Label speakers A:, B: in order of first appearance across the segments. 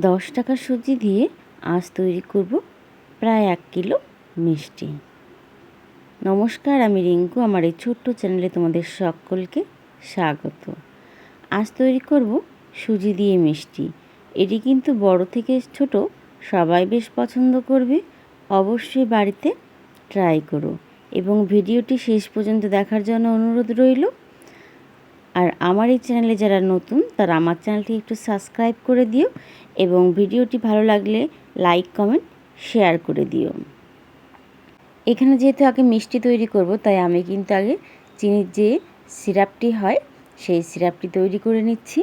A: দশ টাকা সুজি দিয়ে আজ তৈরি করব প্রায় এক কিলো মিষ্টি। নমস্কার, আমি রিঙ্কু। আমার এই ছোট্ট চ্যানেলে তোমাদের সকলকে স্বাগত। আজ তৈরি করব সুজি দিয়ে মিষ্টি। এটি কিন্তু বড় থেকে ছোট, সবাই বেশ পছন্দ করবে। অবশ্যই বাড়িতে ট্রাই করো। এবং ভিডিওটি শেষ পর্যন্ত দেখার জন্য অনুরোধ রইল। আর আমার এই চ্যানেলে যারা নতুন, তারা আমার চ্যানেলটি একটু সাবস্ক্রাইব করে দিও এবং ভিডিওটি ভালো লাগলে লাইক, কমেন্ট, শেয়ার করে দিও। এখানে যেহেতু আগে মিষ্টি তৈরি করব, তাই আমি কিন্তু আগে চিনির যে সিরাপটি হয়, সেই সিরাপটি তৈরি করে নিচ্ছি।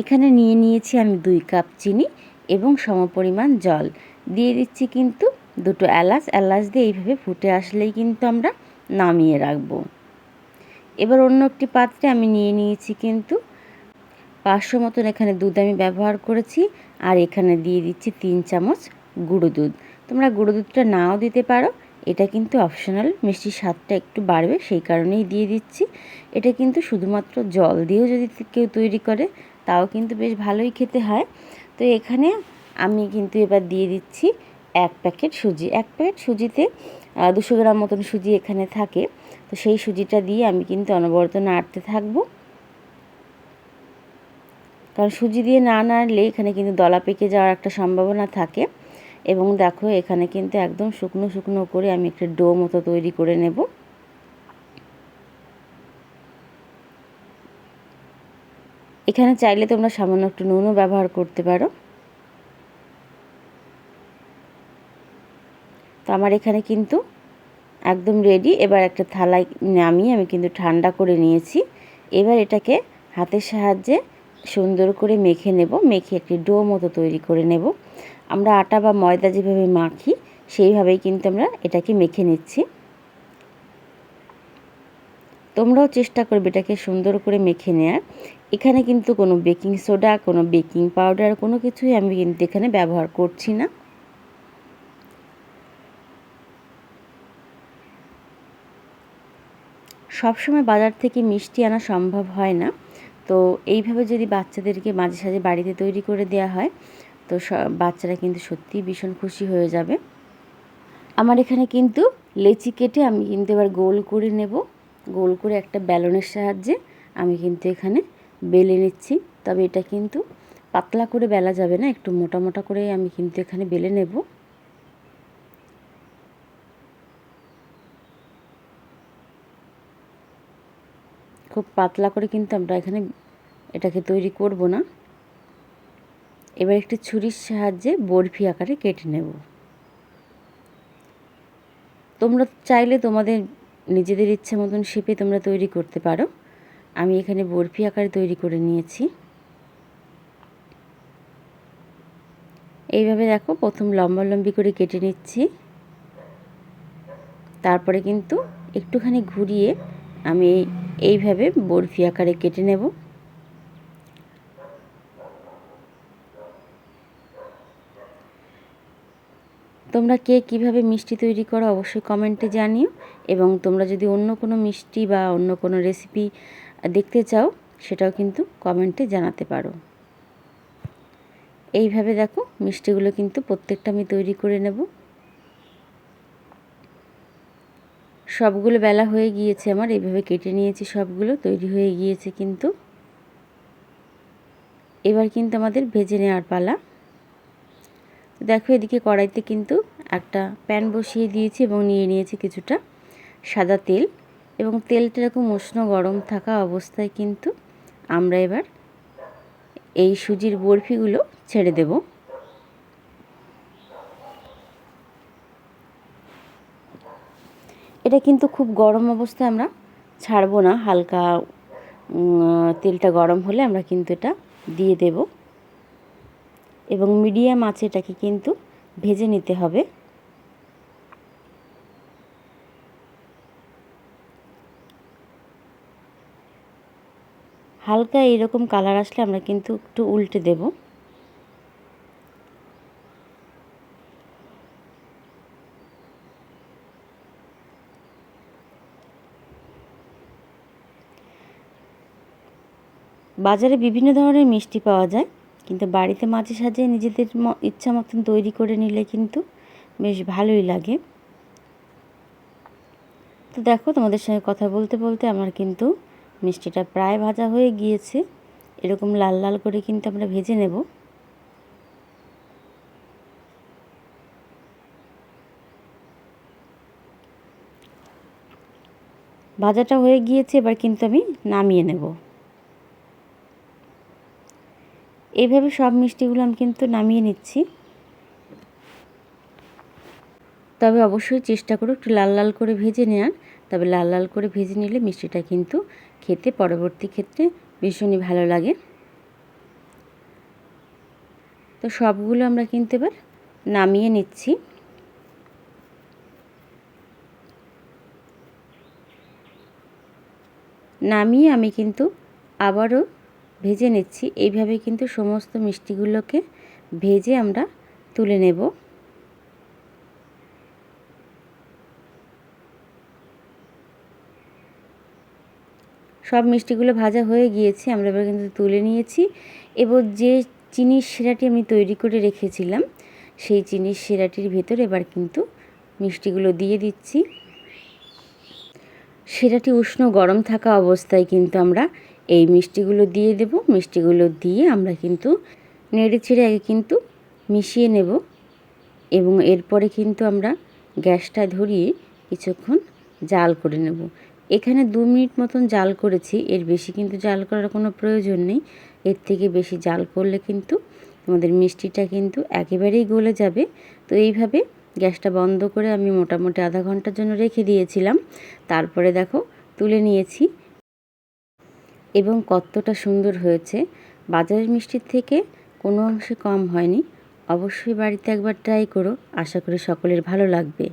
A: এখানে নিয়ে নিয়েছি আমি দুই কাপ চিনি এবং সমপরিমাণ জল। দিয়ে দিচ্ছি কিন্তু দুটো এলাচ। এলাচ দিয়ে এইভাবে ফুটে আসলেই কিন্তু আমরা নামিয়ে রাখব। এবার অন্য একটি পাত্রে আমি নিয়ে নিয়েছি কিন্তু পাঁচশো মতন এখানে দুধ আমি ব্যবহার করেছি আর এখানে দিয়ে দিচ্ছি তিন চামচ গুঁড়ো দুধ। তোমরা গুঁড়ো দুধটা নাও দিতে পারো। এটা কিন্তু অপশনাল মিষ্টির স্বাদটা একটু বাড়বে, সেই কারণেই দিয়ে দিচ্ছি। এটা কিন্তু শুধুমাত্র জল দিয়েও যদি কেউ তৈরি করে, তাও কিন্তু বেশ ভালোই খেতে হয়। তো এখানে আমি কিন্তু এবার দিয়ে দিচ্ছি এক প্যাকেট সুজি, এক প্যাকেট সুজিতে দুশো গ্রাম মতন সুজি এখানে থাকে। তো সেই সুজিটা দিয়ে আমি কিন্তু অনবরত নাড়তে থাকব। কারণ সুজি দিয়ে না নাড়লে এখানে কিন্তু দলা পেকে যাওয়ার একটা সম্ভাবনা থাকে। এবং দেখো, এখানে কিন্তু একদম শুকনো শুকনো করে আমি একটা ডো মতো তৈরি করে নেব। এখানে চাইলে তোমরা সামান্য একটু নুনও ব্যবহার করতে পারো। আমার এখানে কিন্তু একদম রেডি এবার একটা থালায় নামিয়ে আমি কিন্তু ঠান্ডা করে নিয়েছি। এবার এটাকে হাতের সাহায্যে সুন্দর করে মেখে নেব। মেখে একটি ডো মতো তৈরি করে নেব। আমরা আটা বা ময়দা যেভাবে মাখি, সেইভাবেই কিন্তু আমরা এটাকে মেখে নিচ্ছি। তোমরাও চেষ্টা করবে এটাকে সুন্দর করে মেখে নেওয়ার এখানে কিন্তু কোনো বেকিং সোডা, কোনো বেকিং পাউডার, কোনো কিছুই আমি কিন্তু এখানে ব্যবহার করছি না। সবসময় বাজার থেকে মিষ্টি আনা সম্ভব হয় না। তো এইভাবে যদি বাচ্চাদেরকে মাঝে সাঝে বাড়িতে তৈরি করে দেওয়া হয়, তো বাচ্চারা কিন্তু সত্যিই ভীষণ খুশি হয়ে যাবে। আমার এখানে কিন্তু লেচি কেটে আমি কিন্তু এবার গোল করে নেব। গোল করে একটা ব্যালনের সাহায্যে আমি কিন্তু এখানে বেলে নিচ্ছি। তবে এটা কিন্তু পাতলা করে বেলা যাবে না, একটু মোটা মোটা করে আমি কিন্তু এখানে বেলে নেব। খুব পাতলা করে কিন্তু আমরা এখানে এটাকে তৈরি করব না। এবার একটি ছুরির সাহায্যে বরফি আকারে কেটে নেব। তোমরা চাইলে তোমাদের নিজেদের ইচ্ছে মতন শেপে তোমরা তৈরি করতে পারো। আমি এখানে বরফি আকারে তৈরি করে নিয়েছি। এইভাবে দেখো, প্রথম লম্বা লম্বি করে কেটে নিচ্ছি। তারপরে কিন্তু একটুখানি ঘুরিয়ে আমি এইভাবে বরফি আকারে কেটে নেব। তোমরা কে কীভাবে মিষ্টি তৈরি করো অবশ্যই কমেন্টে জানিও এবং তোমরা যদি অন্য কোনো মিষ্টি বা অন্য কোনো রেসিপি দেখতে চাও, সেটাও কিন্তু কমেন্টে জানাতে পারো। এইভাবে দেখো, মিষ্টিগুলো কিন্তু প্রত্যেকটা আমি তৈরি করে নেব। সবগুলো বেলা হয়ে গিয়েছে আমার এইভাবে কেটে নিয়েছি সবগুলো, তৈরি হয়ে গিয়েছে কিন্তু। এবার কিন্তু আমাদের ভেজে নেওয়ার পালা। দেখো এদিকে কড়াইতে কিন্তু একটা প্যান বসিয়ে দিয়েছি এবং নিয়ে নিয়েছি কিছুটা সাদা তেল এবং তেলটা এরকম উষ্ণ গরম থাকা অবস্থায় কিন্তু আমরা এবার এই সুজির বরফিগুলো ছেড়ে দেব। এটা কিন্তু খুব গরম অবস্থায় আমরা ছাড়বো না। হালকা তেলটা গরম হলে আমরা কিন্তু এটা দিয়ে দেব। এবং মিডিয়াম আছে এটাকে কিন্তু ভেজে নিতে হবে। হালকা এইরকম কালার আসলে আমরা কিন্তু একটু উল্টে দেব। বাজারে বিভিন্ন ধরনের মিষ্টি পাওয়া যায়, কিন্তু বাড়িতে মাঝে সাঝে নিজেদের ইচ্ছা মতন তৈরি করে নিলে কিন্তু বেশ ভালোই লাগে। তো দেখো, তোমাদের সঙ্গে কথা বলতে বলতে আমার কিন্তু মিষ্টিটা প্রায় ভাজা হয়ে গিয়েছে। এরকম লাল লাল করে কিন্তু আমরা ভেজে নেব। ভাজাটা হয়ে গিয়েছে, এবার কিন্তু আমি নামিয়ে নেব। এইভাবে সব মিষ্টিগুলো আমি কিন্তু নামিয়ে নিচ্ছি। তবে অবশ্যই চেষ্টা করো একটু লাল লাল করে ভেজে নেওয়ার তবে লাল লাল করে ভেজে নিলে মিষ্টিটা কিন্তু খেতে পরবর্তী ক্ষেত্রে ভীষণই ভালো লাগে। তো সবগুলো আমরা কিন্তু এবার নামিয়ে নিচ্ছি। নামিয়ে আমি কিন্তু আবারও ভেজে নিচ্ছি। এইভাবে কিন্তু সমস্ত মিষ্টিগুলোকে ভেজে আমরা তুলে নেব। সব মিষ্টিগুলো ভাজা হয়ে গিয়েছে, আমরা এবার কিন্তু তুলে নিয়েছি। এবার যে চিনির শিরাটি আমি তৈরি করে রেখেছিলাম, সেই চিনির শিরাটির ভেতর এবার কিন্তু মিষ্টিগুলো দিয়ে দিচ্ছি। শিরাটি উষ্ণ গরম থাকা অবস্থায় কিন্তু আমরা এই মিষ্টিগুলো দিয়ে দেব। মিষ্টিগুলো দিয়ে আমরা কিন্তু নেড়ে ছেড়ে আগে কিন্তু মিশিয়ে নেব এবং এরপরে কিন্তু আমরা গ্যাসটা ধরিয়ে কিছুক্ষণ জাল করে নেব। এখানে দু মিনিট মতন জাল করেছি, এর বেশি কিন্তু জাল করার কোনো প্রয়োজন নেই। এর থেকে বেশি জাল করলে কিন্তু আমাদের মিষ্টিটা কিন্তু একেবারেই গলে যাবে। তো এইভাবে গ্যাসটা বন্ধ করে আমি মোটামুটি আধা ঘণ্টার জন্য রেখে দিয়েছিলাম। তারপরে দেখো তুলে নিয়েছি। এবং কতটা সুন্দর হয়েছে। বাজারের মিষ্টির থেকে কোনো অংশে কম হয়নি। অবশ্যই বাড়িতে একবার ট্রাই করো। আশা করি সকলের ভালো লাগবে।